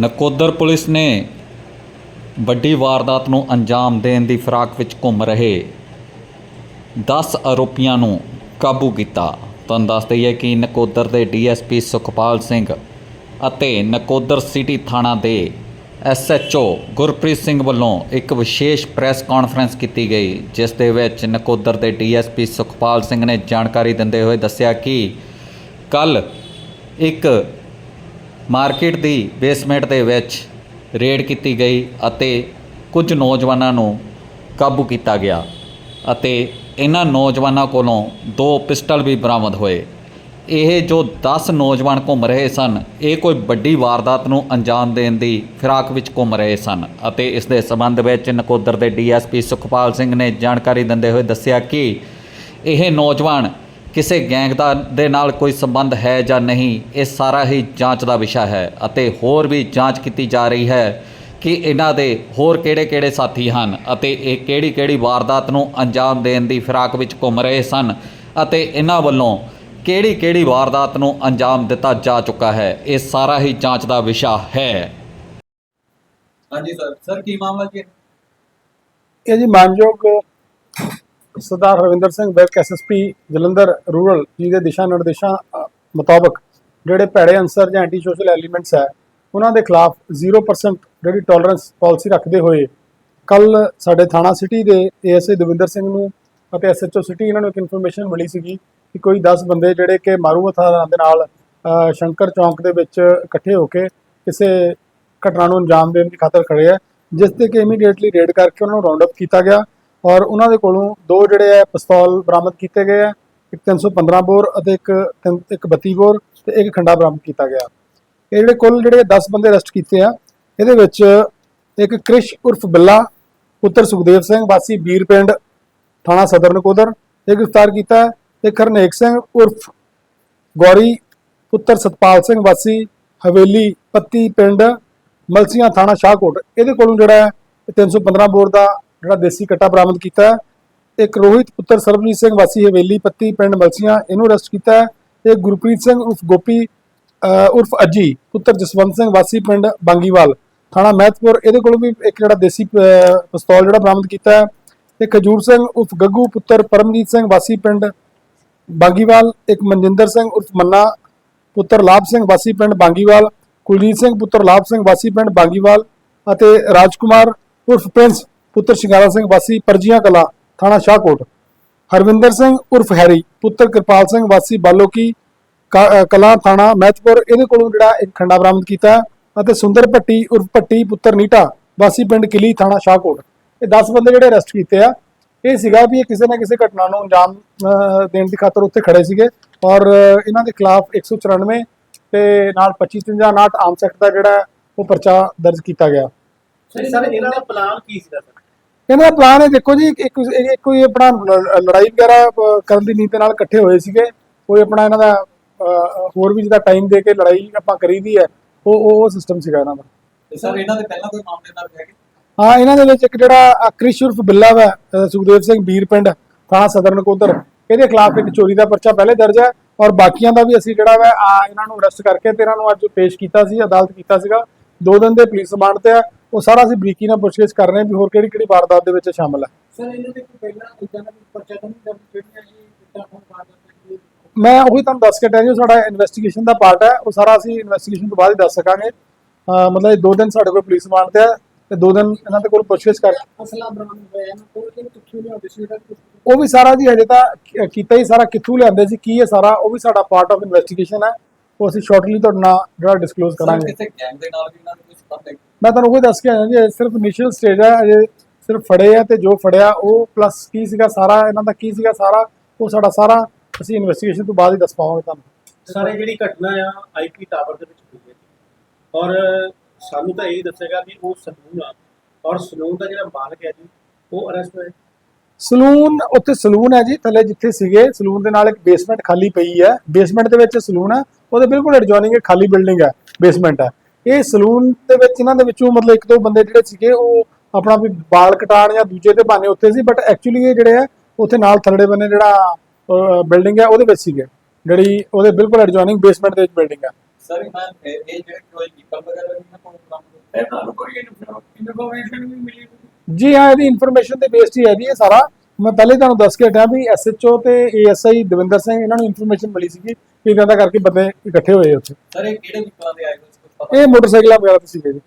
Nakodar police ਨੇ ਵੱਡੀ ਵਾਰਦਾਤ ਨੂੰ ਅੰਜਾਮ ਦੇਣ ਦੀ ਫਿਰਾਕ ਵਿੱਚ ਘੁੰਮ ਰਹੇ 10 ਆਰੋਪੀਆਂ ਨੂੰ ਕਾਬੂ ਕੀਤਾ। ਤੁਹਾਨੂੰ ਦੱਸ ਦਈਏ ਕਿ ਨਕੋਦਰ ਦੇ ਡੀਐਸਪੀ ਸੁਖਪਾਲ ਸਿੰਘ ਅਤੇ ਨਕੋਦਰ ਸਿਟੀ ਥਾਣਾ ਦੇ ਐਸਐਚਓ ਗੁਰਪ੍ਰੀਤ ਸਿੰਘ ਵੱਲੋਂ ਇੱਕ ਵਿਸ਼ੇਸ਼ ਪ੍ਰੈਸ ਕਾਨਫਰੰਸ ਕੀਤੀ ਗਈ, ਜਿਸ ਦੇ ਵਿੱਚ ਨਕੋਦਰ ਦੇ ਡੀਐਸਪੀ ਸੁਖਪਾਲ ਸਿੰਘ ਨੇ ਜਾਣਕਾਰੀ ਦਿੰਦੇ ਹੋਏ ਦੱਸਿਆ ਕਿ ਕੱਲ ਇੱਕ ਮਾਰਕੀਟ ਦੀ ਬੇਸਮੈਂਟ ਦੇ ਵਿੱਚ ਰੇਡ ਕੀਤੀ ਗਈ ਅਤੇ ਕੁਝ ਨੌਜਵਾਨਾਂ ਨੂੰ ਕਾਬੂ ਕੀਤਾ ਗਿਆ ਅਤੇ ਇਹਨਾਂ ਨੌਜਵਾਨਾਂ ਕੋਲੋਂ ਦੋ ਪਿਸਟਲ ਵੀ ਬਰਾਮਦ ਹੋਏ। ਇਹ ਜੋ 10 ਨੌਜਵਾਨ ਘੁੰਮ ਰਹੇ ਸਨ, ਇਹ ਕੋਈ ਵੱਡੀ ਵਾਰਦਾਤ ਨੂੰ ਅੰਜਾਮ ਦੇਣ ਦੀ ਫਿਰਾਕ ਵਿੱਚ ਘੁੰਮ ਰਹੇ ਸਨ ਅਤੇ ਇਸ ਦੇ ਸਬੰਧ ਵਿੱਚ ਨਕੋਦਰ ਦੇ ਡੀਐਸਪੀ ਸੁਖਪਾਲ ਸਿੰਘ ਨੇ ਜਾਣਕਾਰੀ ਦਿੰਦੇ ਹੋਏ ਦੱਸਿਆ ਕਿ ਇਹ ਨੌਜਵਾਨ ਕਿਸੇ ਗੈਂਗ ਦਾ ਦੇ ਨਾਲ ਕੋਈ ਸੰਬੰਧ ਹੈ ਜਾਂ ਨਹੀਂ ਇਹ ਸਾਰਾ ਹੀ ਜਾਂਚ ਦਾ ਵਿਸ਼ਾ ਹੈ ਅਤੇ ਹੋਰ ਵੀ ਜਾਂਚ ਕੀਤੀ ਜਾ ਰਹੀ ਹੈ ਕਿ ਇਹਨਾਂ ਦੇ ਹੋਰ ਕਿਹੜੇ-ਕਿਹੜੇ ਸਾਥੀ ਹਨ ਅਤੇ ਇਹ ਕਿਹੜੀ-ਕਿਹੜੀ ਵਾਰਦਾਤ ਨੂੰ ਅੰਜਾਮ ਦੇਣ ਦੀ ਫਿਰਾਕ ਵਿੱਚ ਘੁੰਮ ਰਹੇ ਸਨ ਅਤੇ ਇਹਨਾਂ ਵੱਲੋਂ ਕਿਹੜੀ-ਕਿਹੜੀ ਵਾਰਦਾਤ ਨੂੰ ਅੰਜਾਮ ਦਿੱਤਾ ਜਾ ਚੁੱਕਾ ਹੈ ਇਹ ਸਾਰਾ ਹੀ ਜਾਂਚ ਦਾ ਵਿਸ਼ਾ ਹੈ। ਹਾਂਜੀ ਸਰ ਸਰ ਕੀ ਮਾਮਲਾ ਕੀ ਹੈ? ਇਹ ਜੀ ਮਾਨਯੋਗ ਸਰਦਾਰ ਹਰਵਿੰਦਰ ਸਿੰਘ ਬੈਕ ਐਸਐਸਪੀ ਜਲੰਧਰ ਰੂਰਲ, ਜੀ ਦੇ ਦਿਸ਼ਾ ਨਿਰਦੇਸ਼ਾਂ ਮੁਤਾਬਕ ਜਿਹੜੇ ਭੈੜੇ ਅਨਸਰ ਜਾਂ ਐਂਟੀ ਸੋਸ਼ਲ ਐਲੀਮੈਂਟਸ ਹੈ, ਉਹਨਾਂ ਦੇ ਖਿਲਾਫ 0% ਜਿਹੜੀ ਟੋਲਰੈਂਸ ਪਾਲਿਸੀ ਰੱਖਦੇ ਹੋਏ ਕੱਲ ਸਾਡੇ ਥਾਣਾ ਸਿਟੀ ਦੇ ਏਐਸਏ ਦਵਿੰਦਰ ਸਿੰਘ ਨੂੰ ਅਤੇ ਐਸਐਚਓ ਸਿਟੀ ਇਹਨਾਂ ਨੂੰ ਇੱਕ ਇਨਫੋਰਮੇਸ਼ਨ ਮਿਲੀ ਸੀਗੀ ਕਿ ਕੋਈ 10 ਬੰਦੇ ਜਿਹੜੇ ਕਿ ਮਾਰੂ ਹਥਿਆਰਾਂ ਦੇ ਨਾਲ ਸ਼ੰਕਰ ਚੌਂਕ ਦੇ ਵਿੱਚ ਇਕੱਠੇ ਹੋ ਕੇ ਕਿਸੇ ਘਟਨਾ ਨੂੰ ਅੰਜਾਮ ਦੇਣ ਦੀ ਖਾਤਰ ਖੜੇ ਆ ਜਿਸ ਤੇ ਕਿ ਇਮੀਡੀਏਟਲੀ ਰੇਡ ਕਰਕੇ ਉਹਨਾਂ ਨੂੰ ਰਾਉਂਡ ਅਪ ਕੀਤਾ ਗਿਆ। ਔਰ ਉਹਨਾਂ ਦੇ ਕੋਲੋਂ ਦੋ ਜਿਹੜੇ ਆ ਪਿਸਤੌਲ ਬਰਾਮਦ ਕੀਤੇ ਗਏ ਆ, ਇੱਕ 315 ਬੋਰ ਅਤੇ ਇੱਕ ਤਿੰਨ- ਇੱਕ 32 ਬੋਰ ਤੇ ਇੱਕ ਖੰਡਾ ਬਰਾਮਦ ਕੀਤਾ ਗਿਆ ਇਹ ਜਿਹੜੇ ਕੁੱਲ ਜਿਹੜੇ 10 ਬੰਦੇ ਅਰੈਸਟ ਕੀਤੇ ਆ, ਇਹਦੇ ਵਿੱਚ ਇੱਕ ਕ੍ਰਿਸ਼ ਉਰਫ ਬਿੱਲਾ, ਪੁੱਤਰ ਸੁਖਦੇਵ ਸਿੰਘ, ਵਾਸੀ ਬੀਰ ਪਿੰਡ, ਥਾਣਾ ਸਦਰ ਨਕੋਦਰ, ਇਹ ਗ੍ਰਿਫਤਾਰ ਕੀਤਾ ਹੈ। ਇੱਕ ਹਰਨੇਕ ਸਿੰਘ ਉਰਫ ਗੌਰੀ, ਪੁੱਤਰ ਸਤਪਾਲ ਸਿੰਘ, ਵਾਸੀ ਹਵੇਲੀ, ਪੱਤੀ ਪਿੰਡ, ਮਲਸੀਆਂ ਥਾਣਾ ਸ਼ਾਹਕੋਟ ਇਹਦੇ ਕੋਲੋਂ ਜਿਹੜਾ ਹੈ 315 ਬੋਰ ਦਾ ਜਿਹੜਾ ਦੇਸੀ ਕੱਟਾ ਬਰਾਮਦ ਕੀਤਾ ਹੈ ਇੱਕ ਰੋਹਿਤ ਪੁੱਤਰ ਸਰਬਜੀਤ ਸਿੰਘ ਵਾਸੀ ਹਵੇਲੀ ਪੱਤੀ ਪਿੰਡ ਮਲਸੀਆਂ ਇਹਨੂੰ ਅਰੈਸਟ ਕੀਤਾ ਹੈ। ਇੱਕ ਗੁਰਪ੍ਰੀਤ ਸਿੰਘ ਉਰਫ ਗੋਪੀ ਉਰਫ ਅਜੀ ਪੁੱਤਰ ਜਸਵੰਤ ਸਿੰਘ ਵਾਸੀ ਪਿੰਡ ਬਾਂਗੀਵਾਲ ਥਾਣਾ ਮਹਿਤਪੁਰ। ਇਹਦੇ ਕੋਲੋਂ ਵੀ ਇੱਕ ਜਿਹੜਾ ਦੇਸੀ ਅਹ, ਪਿਸਤੌਲ ਜਿਹੜਾ ਬਰਾਮਦ ਕੀਤਾ ਹੈ ਤੇ ਖਜੂਰ ਸਿੰਘ ਉਰਫ ਗੱਗੂ ਪੁੱਤਰ ਪਰਮਜੀਤ ਸਿੰਘ ਵਾਸੀ ਪਿੰਡ ਬਾਂਗੀਵਾਲ ਇੱਕ ਮਨਜਿੰਦਰ ਸਿੰਘ ਉਰਫ ਮੰਨਾ ਪੁੱਤਰ ਲਾਭ ਸਿੰਘ ਵਾਸੀ ਪਿੰਡ ਬਾਂਗੀਵਾਲ ਕੁਲਜੀਤ ਸਿੰਘ ਪੁੱਤਰ ਲਾਭ ਸਿੰਘ ਵਾਸੀ ਪਿੰਡ ਬਾਂਗੀਵਾਲ ਅਤੇ ਰਾਜਕੁਮਾਰ ਉਰਫ ਪ੍ਰਿੰਸ ਪੁੱਤਰ ਸ਼ਿੰਗਾਰਾ ਸਿੰਘ ਵਾਸੀ ਪਰਜੀਆਂ ਕਲਾ, ਥਾਣਾ ਸ਼ਾਹਕੋਟ। ਹਰਵਿੰਦਰ ਸਿੰਘ ਉਰਫ ਹੈਰੀ, ਪੁੱਤਰ ਕਿਰਪਾਲ ਸਿੰਘ ਵਾਸੀ ਬਾਲੋਕੀ, ਕ- ਕਲਾਂ, ਥਾਣਾ ਮਹਿਤਪੁਰ, ਇਹਦੇ ਕੋਲੋਂ ਜਿਹੜਾ ਇੱਕ ਖੰਡਾ ਬਰਾਮਦ ਕੀਤਾ ਅਤੇ ਸੁੰਦਰ ਭੱਟੀ, ਉਰਫ ਭੱਟੀ, ਪੁੱਤਰ ਨੀਟਾ ਵਾਸੀ ਪਿੰਡ ਕਿਲੀ, ਥਾਣਾ ਸ਼ਾਹਕੋਟ। ਇਹ 10 ਬੰਦੇ ਜਿਹੜੇ ਅਰੈਸਟ ਕੀਤੇ ਆ, ਇਹ ਸੀਗਾ ਵੀ ਇਹ ਕਿਸੇ ਨਾ ਕਿਸੇ ਘਟਨਾ ਨੂੰ ਅੰਜਾਮ ਦੇਣ ਦੀ ਖਾਤਰ ਉੱਥੇ ਖੜੇ ਸੀਗੇ ਔਰ ਇਹਨਾਂ ਦੇ ਖਿਲਾਫ 194 ਤੇ ਨਾਲ 25 59 ਆਮ ਸੈਕਟ ਦਾ ਜਿਹੜਾ ਉਹ ਪਰਚਾ ਦਰਜ ਕੀਤਾ ਗਿਆ। ਸਰ, ਇਹਨਾਂ ਦਾ ਪਲਾਨ ਕੀ ਸੀਗਾ, ਸਰ? ਇਹਨਾਂ ਦਾ ਪਲਾਨ ਹੈ ਦੇਖੋ ਜੀ ਇੱਕ ਇੱਕ ਕੋਈ ਆਪਣਾ ਲੜਾਈ ਵਗੈਰਾ ਕਰਨ ਦੀ ਨੀਤ ਨਾਲ ਇਕੱਠੇ ਹੋਏ ਸੀਗੇ। ਕੋਈ ਆਪਣਾ ਇਹਨਾਂ ਦਾ ਹੋਰ ਵੀ ਜਿਹਦਾ ਟਾਈਮ ਦੇ ਕੇ ਲੜਾਈ ਆਪਾਂ ਕਰੀਦੀ ਹੈ ਉਹ ਉਹ ਸਿਸਟਮ ਸੀਗਾ ਇਹਨਾਂ ਦਾ। ਤੇ ਸਰ ਇਹਨਾਂ ਦੇ ਪਹਿਲਾਂ ਕੋਈ ਮਾਮਲੇ ਦਰਜ ਹੈਗੇ? ਹਾਂ ਇਹਨਾਂ ਦੇ ਵਿੱਚ ਇੱਕ ਜਿਹੜਾ ਕ੍ਰਿਸ਼ ਉਰਫ ਬਿੱਲਾ ਵਾ ਸੁਖਦੇਵ ਸਿੰਘ ਵੀਰ ਪਿੰਡ ਥਾਣਾ ਸਦਰ ਨਕੋਦਰ ਇਹਦੇ ਖਿਲਾਫ ਇੱਕ ਚੋਰੀ ਦਾ ਪਰਚਾ ਪਹਿਲੇ ਦਰਜ ਹੈ ਔਰ ਬਾਕੀਆਂ ਦਾ ਵੀ ਅਸੀਂ ਜਿਹੜਾ ਵਾ ਇਹਨਾਂ ਨੂੰ ਅਰੈਸਟ ਕਰਕੇ ਤੇ ਇਹਨਾਂ ਨੂੰ ਅੱਜ ਪੇਸ਼ ਕੀਤਾ ਸੀ ਅਦਾਲਤ ਕੀਤਾ ਸੀਗਾ। ਦੋ ਦਿਨ ਦੇ ਪੁਲਿਸ ਰਿਮਾਂਡ ਤੇ ਆ ਉਹ ਸਾਰਾ ਅਸੀਂ ਬਰੀਕੀ ਨਾਲ ਪੁੱਛਗਿੱਛ ਕਰ ਰਹੇ ਹਾਂ ਵੀ ਹੋਰ ਕਿਹੜੀ ਕਿਹੜੀ ਵਾਰਦਾਤ ਦੇ ਵਿੱਚ ਸ਼ਾਮਲ ਹੈ ਸਰ ਇਹਨਾਂ ਦੇ ਕੋਈ ਪਹਿਲਾਂ ਇਦਾਂ ਦਾ ਕੋਈ ਪਰਚਾ ਤਾਂ ਨਹੀਂ ਦਰਜ ਜਿਹੜੀਆਂ ਇਹ ਇਦਾਂ ਹੁਣ ਬਾਅਦ ਵਿੱਚ ਮੈਂ ਉਹੀ ਤੁਹਾਨੂੰ ਦੱਸ ਕੇ ਜੀ ਸਾਡਾ ਇਨਵੈਸਟੀਗੇਸ਼ਨ ਦਾ ਪਾਰਟ ਹੈ। ਉਹ ਸਾਰਾ ਅਸੀਂ ਇਨਵੈਸਟੀਗੇਸ਼ਨ ਤੋਂ ਬਾਅਦ ਹੀ ਦੱਸ ਸਕਾਂਗੇ। ਅਹ ਮਤਲਬ ਇਹ ਦੋ ਦਿਨ ਸਾਡੇ ਕੋਲ ਪੁਲਿਸ ਰਿਮਾਂਡ ਤੇ ਹੈ ਤੇ ਦੋ ਦਿਨ ਇਹਨਾਂ ਦੇ ਕੋਲ ਪੁੱਛਗਿੱਛ ਕਰ ਅਸਲਾ ਬਰਾਮਦ ਹੋਇਆ ਨਾ ਕੋਈ ਕਿ ਕਿੱਥੋਂ ਲਿਆਉਂਦੇ ਸੀ ਇਹਦਾ ਕੁਛ- ਉਹ ਵੀ ਸਾਰਾ ਜੀ ਹਜੇ ਤਾਂ ਕ- ਕੀਤਾ ਹੀ ਸਾਰਾ ਕਿੱਥੋਂ ਲਿਆਂਦੇ ਸੀ ਕੀ ਹੈ ਸਾਰਾ ਉਹ ਵੀ ਸਾਡਾ ਪਾਰਟ ਆਫ ਇਨਵੈਸਟੀਗੇਸ਼ਨ ਹੈ। ਉਹ ਅਸੀਂ ਸ਼ਾਰਟਲੀ ਤੁਹਾਡੇ ਨਾਲ ਜਿਹੜਾ ਡਿਸਕਲੋਜ਼ ਸਰ ਕਰਾਂਗੇ। ਕਿਸੇ ਗੈਂਗ ਦੇ ਨਾਲ ਵੀ ਇਹਨਾਂ ਦਾ ਕੋਈ ਸੰਬੰਧ ਹੈ ਮੈਂ ਤੁਹਾਨੂੰ ਉਹ ਦੱਸ ਕੇ ਆਇਆ ਜੀ ਇਹ ਸਿਰਫ ਇਨੀਸ਼ੀਅਲ ਸਟੇਜ ਹੈ ਅਜੇ ਸਿਰਫ ਫੜੇ ਆ ਤੇ ਜੋ ਫੜਿਆ ਉਹ ਪਲੱਸ ਕੀ ਸੀਗਾ ਸਾਰਾ ਇਹਨਾਂ ਦਾ ਕੀ ਸੀਗਾ ਸਾਰਾ ਉਹ ਸਾਡਾ ਸਾਰਾ ਅਸੀਂ ਇਨਵੈਸਟੀਗੇਸ਼ਨ ਤੋਂ ਬਾਅਦ ਹੀ ਦੱਸ ਪਾਵਾਂਗੇ ਤੁਹਾਨੂੰ। ਸਰ ਜਿਹੜੀ ਘਟਨਾ ਆ ਆਈਪੀ ਟਾਵਰ ਦੇ ਵਿੱਚ ਹੋਈ ਹੈ। ਔਰ ਸਾਨੂੰ ਤਾਂ ਇਹ ਦੱਸੇਗਾ ਵੀ ਉਹ ਸਲੂਨ ਆ। ਔਰ ਸਲੂਨ ਦਾ ਜਿਹੜਾ ਮਾਲਕ ਹੈ ਜੀ ਉਹ ਅਰੈਸਟ ਹੋਇਆ। ਸਲੂਨ ਉੱਥੇ ਸਲੂਨ ਹੈ ਜੀ ਥੱਲੇ ਜਿੱਥੇ ਸੀਗੇ ਸਲੂਨ ਦੇ ਨਾਲ ਇੱਕ ਬੇਸਮੈਂਟ ਖਾਲੀ ਪਈ ਹੈ। ਬੇਸਮੈਂਟ ਦੇ ਵਿੱਚ ਸਲੂਨ ਹੈ ਉਹਦੇ ਬਿਲਕੁਲ ਐਡਜੋਇਨਿੰਗ ਇੱਕ ਖਾਲੀ ਬਿਲਡਿੰਗ ਹੈ ਬੇਸਮੈਂਟ ਹੈ। ਇਹ ਸਲੂਨ ਦੇ ਵਿੱਚ ਇਹਨਾਂ ਦੇ ਵਿੱਚੋਂ ਮਤਲਬ ਇੱਕ ਦੋ ਬੰਦੇ ਜਿਹੜੇ ਸੀਗੇ ਉਹ ਆਪਣਾ ਵੀ ਵਾਲ ਕਟਾਣ ਜਾਂ ਦੂਜੇ ਤੇ ਬਹਾਨੇ ਉੱਥੇ ਸੀ ਬਟ ਐਕਚੁਅਲੀ ਇਹ ਜਿਹੜੇ ਆ ਉੱਥੇ ਨਾਲ ਥੱਲੜੇ ਬੰਨੇ ਜਿਹੜਾ ਬਿਲਡਿੰਗ ਹੈ ਉਹਦੇ ਵਿੱਚ ਸੀਗੇ। ਜਿਹੜੀ ਉਹਦੇ ਬਿਲਕੁਲ ਐਡਜੋਇਨਿੰਗ ਬੇਸਮੈਂਟ ਦੇ ਵਿੱਚ ਬਿਲਡਿੰਗ ਹੈ ਸਰ ਮੈਂ ਇਹ ਇਹ ਜਿਹੜੇ ਕੋਈ ਵਹੀਕਲ ਵਗੈਰਾ ਵੀ ਇਹਨਾਂ ਕੋਲ ਇਹ ਤੁਹਾਨੂੰ ਕੋਈ ਇਨਫੋਰਮੇਸ਼ਨ ਵੀ ਮਿਲੀ ਜੀ ਹਾਂ ਇਹਦੀ ਇਨਫੋਰਮੇਸ਼ਨ ਤੇ ਬੇਸਡ ਹੀ ਹੈ ਜੀ ਇਹ ਸਾਰਾ। ਮੈਂ ਪਹਿਲੇ ਤੁਹਾਨੂੰ ਦੱਸ ਕੇ ਹਟਿਆ ਵੀ ਐਸਐਚਓ ਤੇ ਏਐਸਆਈ ਦਵਿੰਦਰ ਸਿੰਘ ਇਹਨਾਂ ਨੂੰ ਇਨਫੋਰਮੇਸ਼ਨ ਮਿਲੀ ਸੀਗੀ ਕਿ ਇਦਾਂ ਦਾ ਕਰਕੇ ਬੰਦੇ ਇਕੱਠੇ ਹੋਏ ਉੱਥੇ। ਸਰ ਇਹ ਕਿਹੜੇ ਵਿਕਲਾਂ ਦੇ ਆਏ ਇਹ ਮੋਟਰਸਾਈਕਲਾਂ ਵਗੈਰਾ ਤੇ ਸੀਗੇ ਜੀ